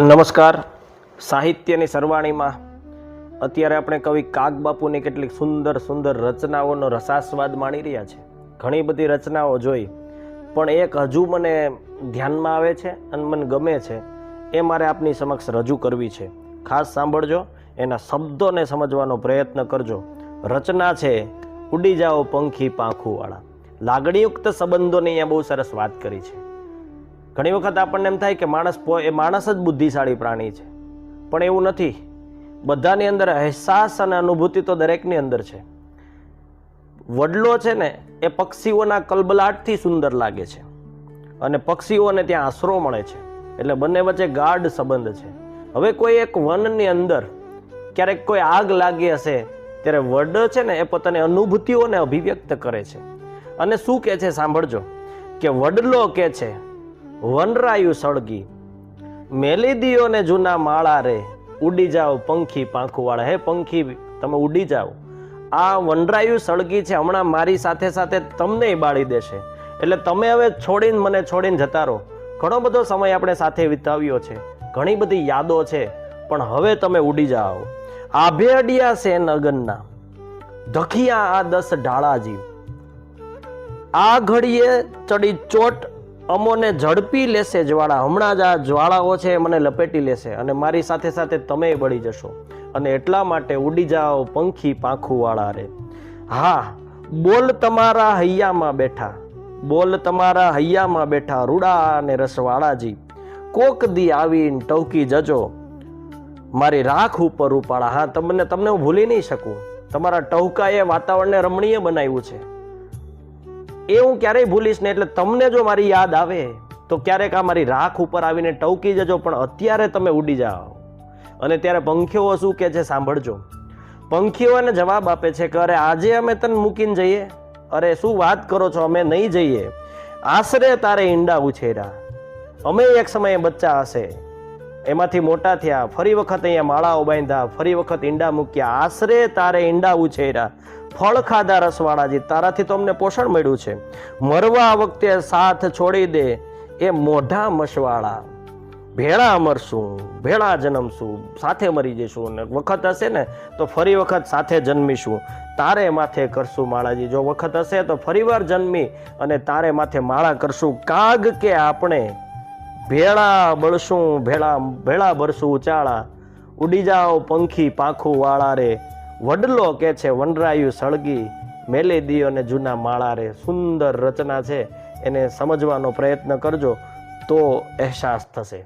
નમસ્કાર. સાહિત્યની સરવાણીમાં અત્યારે આપણે કવિ કાગબાપુની કેટલીક સુંદર સુંદર રચનાઓનો રસાસ્વાદ માણી રહ્યા છે. ઘણી બધી રચનાઓ જોઈ, પણ એક હજુ મને ધ્યાનમાં આવે છે અને મને ગમે છે, એ મારે આપની સમક્ષ રજૂ કરવી છે. ખાસ સાંભળજો, એના શબ્દોને સમજવાનો પ્રયત્ન કરજો. રચના છે, ઉડી જાઓ પંખી પાંખુવાળા. લાગણીયુક્ત સંબંધોની અહીંયા બહુ સરસ વાત કરી છે. ઘણી વખત આપણને એમ થાય કે માણસ એ માણસ જ બુદ્ધિશાળી પ્રાણી છે. પણ એવું નથી. બધાની અંદર અહેસાસ અને અનુભૂતિ તો દરેકની અંદર છે. વડલો છે ને, એ પક્ષીઓના કલબલાટથી સુંદર લાગે છે. અને પક્ષીઓને ત્યાં આશરો મળે છે. એટલે બંને વચ્ચે ગાઢ સંબંધ છે. હવે કોઈ એક વનની અંદર ક્યારેક કોઈ આગ લાગી હશે, ત્યારે વડ છે ને, એ પોતાની અનુભૂતિઓને અભિવ્યક્ત કરે છે. અને શું કહે છે સાંભળજો, કે વડલો કહે છે વનરાયુ સળગી. મેલી દિયોને જૂના માળા રે, ઉડી જાઓ પંખી પાંખુવાળા. હે પંખી, તમે ઉડી જાઓ. આ વનરાયુ સળગી છે, હમણાં મારી સાથે સાથે તમને બાળી દેશે. એટલે તમે હવે છોડીને મને છોડીને જતા રહો. ઘણો બધો સમય આપણે સાથે વિતાવ્યો છે. ઘણી બધી યાદો છે, પણ હવે તમે ઉડી જાઓ. આભે અડિયા છે નગનના ધખિયા આ દસ ઢાળા જીવ આ ઘડીએ ચડી ચોટ અમોને ઝડપી લેશે જ્વાળા. હમણાં જ આ જ્વાળાઓ છે એ મને લપેટી લેશે અને મારી સાથે સાથે તમે બળી જશો. અને એટલા માટે ઉડી જાઓ પંખી પાંખુવાળા રે. હા, બોલ તમારા હૈયામાં બેઠા. બોલ તમારા હૈયામાં બેઠા, રૂડા અને રસવાળાજી. કોક દી આવીને ટવકી જજો. મારી રાખ ઉપર ઉપાડા હા, તમને તમને હું ભૂલી નહીં શકું. તમારા ટહુકાએ વાતાવરણને રમણીય બનાવ્યું છે. એ હું ક્યારેય ભૂલીશ ને એટલે તમને જો મારી યાદ આવે, તો ક્યારેક આ મારી રાખ ઉપર આવીને ટવકી જજો, પણ અત્યારે તમે ઉડી જાઓ. અને ત્યારે પંખીઓ શું કહે છે, સાંભળજો. પંખીઓને જવાબ આપે છે કે, અરે, આજે અમે તને મૂકીને જઈએ? અરે, શું વાત કરો છો, અમે નહીં જઈએ? આશરે તારે ઈંડા ઉછેર્યા અમે એક સમયે બચ્ચા હશે. એમાંથી મોટા થયા, ફરી વખત અહીંયા માળાઓ બાંધ્યા, ફરી વખત ઈંડા મૂક્યા. આશરે તારે ઈંડા ઉછેર્યા ફળ ખાધા રસવાળાજી, તારાથી તો અમને પોષણ મળ્યું છે. મરવા વખતે સાથ છોડી દે એ મોઢા મસવાળા. ભેળા મરશું, ભેળા જન્મશું, સાથે મરી જઈશું. અને વખત હશે ને, તો ફરી વખત સાથે જન્મીશું. તારે માથે કરશું માળાજી. જો વખત હશે તો ફરીવાર જન્મી અને તારે માથે માળા કરશું. કાગ કે આપણે ભેળા બળશું, ભેળા ભેળા ભરશું ઉચાળા. ઉડી જાઓ પંખી પાંખું વાળા રે. વડલો કે છે, વનરાયુ સળગી મેલે દિયો ને જૂના માળા રે સુંદર રચના છે, એને સમજવાનો પ્રયત્ન કરજો તો અહેસાસ થશે.